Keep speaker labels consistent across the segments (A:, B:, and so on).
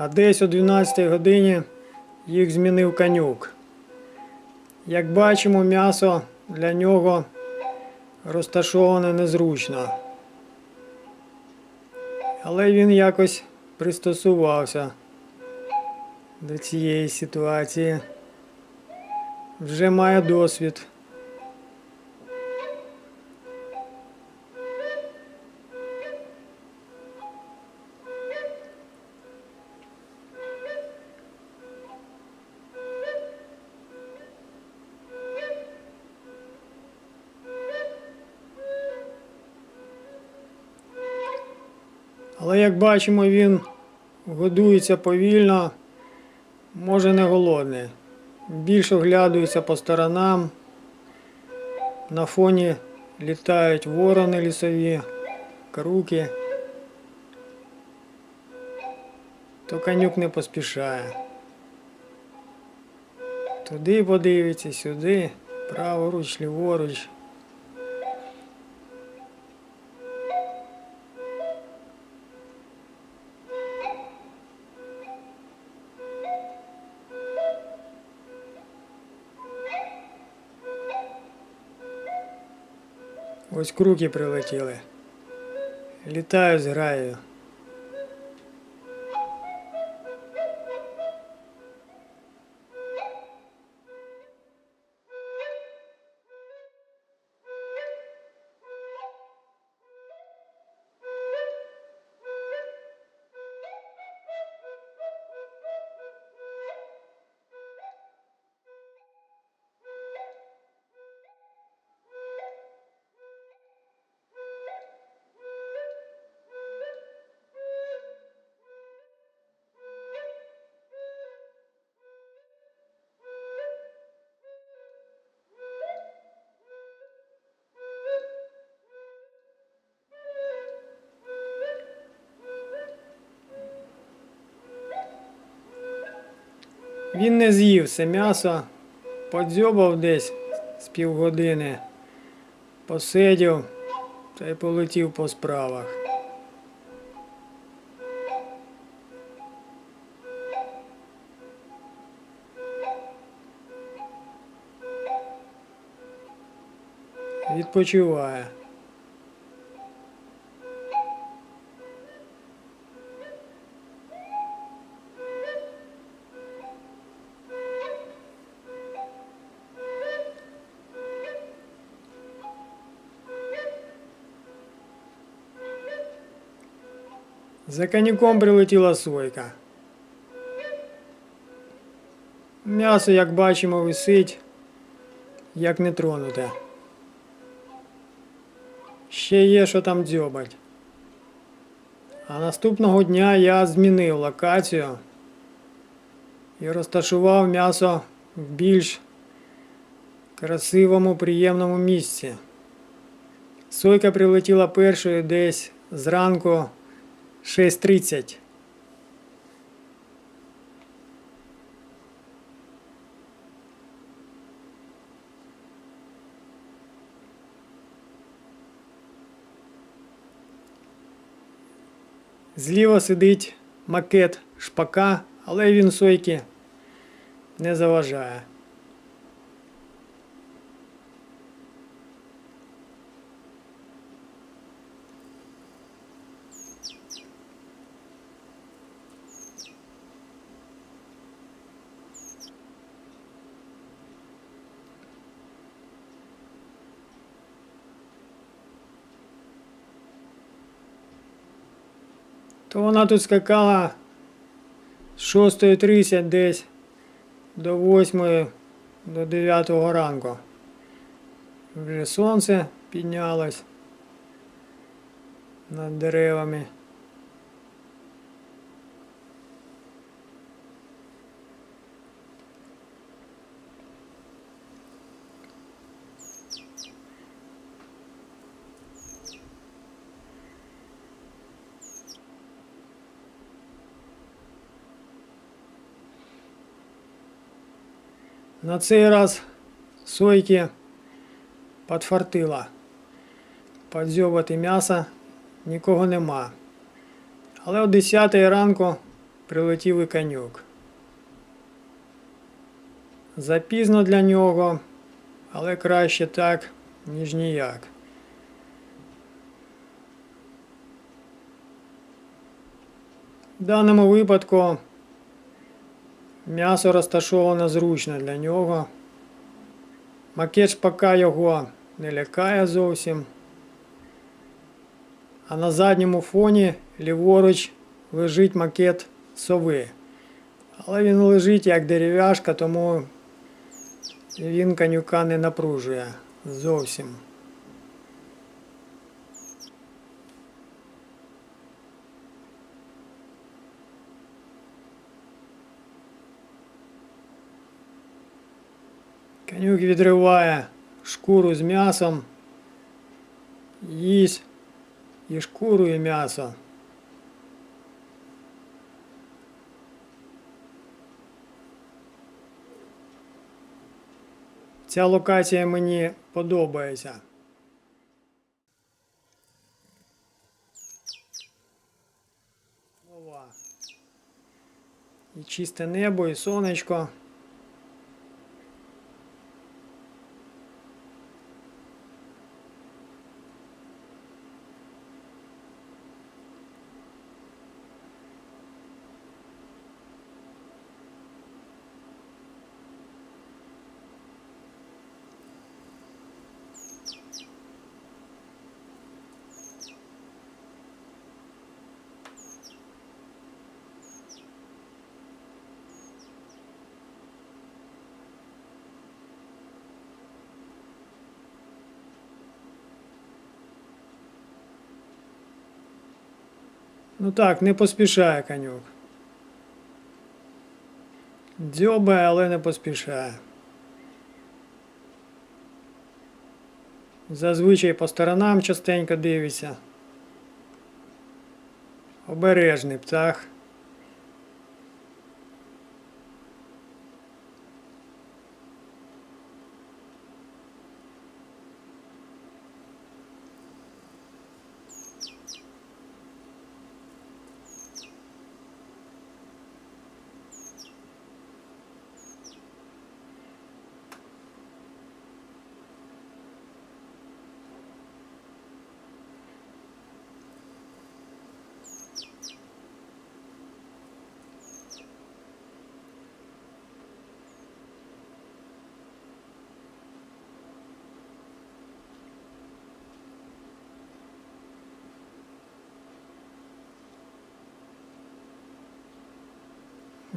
A: А десь о 12 годині їх змінив конюк. Як бачимо, м'ясо для нього розташоване незручно. Але він якось пристосувався до цієї ситуації. Вже має досвід. Але як бачимо, він годується повільно, може не голодний. Більше оглядується по сторонам. На фоні літають ворони лісові, круки. То конюк не поспішає. Туди подивиться, сюди, праворуч, ліворуч. Ось круки прилетіли. Літаю з граєю. Він не з'їв все м'ясо, подзьобав десь з півгодини, посидів та й полетів по справах. Відпочиває. За конюком прилетіла сойка. М'ясо, як бачимо, висить, як не тронуте. Ще є, що там дзьобать. А наступного дня я змінив локацію і розташував м'ясо в більш красивому, приємному місці. Сойка прилетіла першою десь зранку 6.30. Зліва сидить макет шпака, але він сойки не заважає. То вона тут скакала з 6.30 десь до 8 до 9 ранку. Вже сонце піднялось над деревами. На цей раз сойки подфартила. Подзьобати м'яса нікого нема. Але о 10 ранку прилетів і конюк. Запізно для нього, але краще так, ніж ніяк. В даному випадку м'ясо розташовано зручно для нього. Макет шпака його не лякає зовсім. А на задньому фоні ліворуч лежить макет сови. Але він лежить як дерев'яшка, тому він конюка не напружує зовсім. Конюк відриває шкуру з м'ясом, їсть і шкуру, і м'ясо. Ця локація мені подобається. І чисте небо, і сонечко. Ну так, не поспішає конюк. Дзьобає, але не поспішає. Зазвичай по сторонам частенько дивиться. Обережний птах.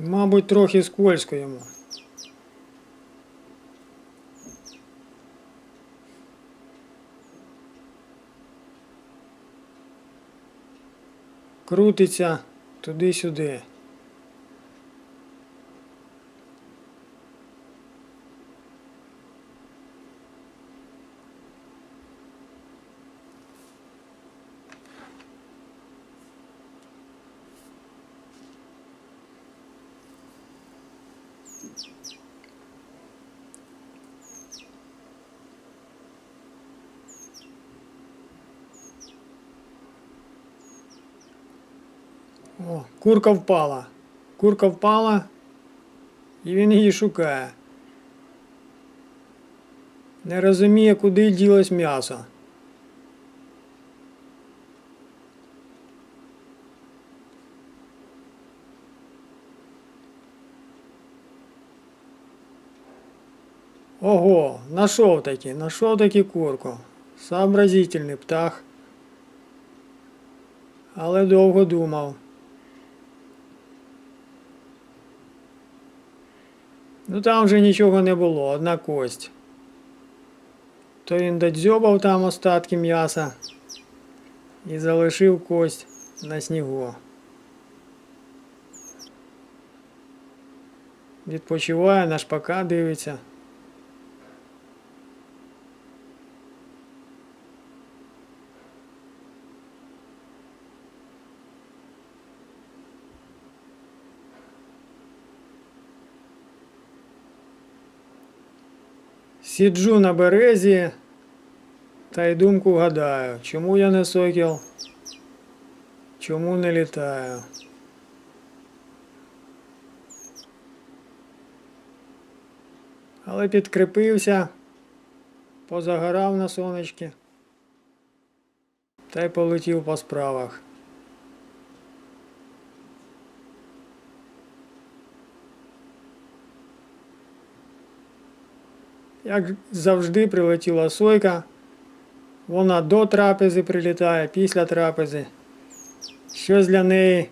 A: Мабуть, трохи скользко йому. Крутиться туди-сюди. О, курка впала. Курка впала, і він її шукає. Не розуміє, куди ділось м'ясо. Ого, нашов таки, нашов таки курку. Сообразительний птах. Але довго думав. Ну там вже нічого не було, одна кость. То він додзьобав там остатки м'яса і залишив кость на снігу. Відпочиває, на шпака дивиться. Сіджу на березі та й думку гадаю, чому я не сокіл, чому не літаю. Але підкріпився, позагорав на сонечки та й полетів по справах. Як завжди прилетіла сойка, вона до трапези прилітає, після трапези. Щось для неї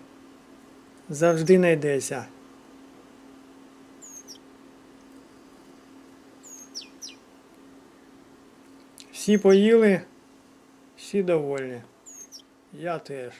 A: завжди знайдеться. Всі поїли, всі довольні. Я теж.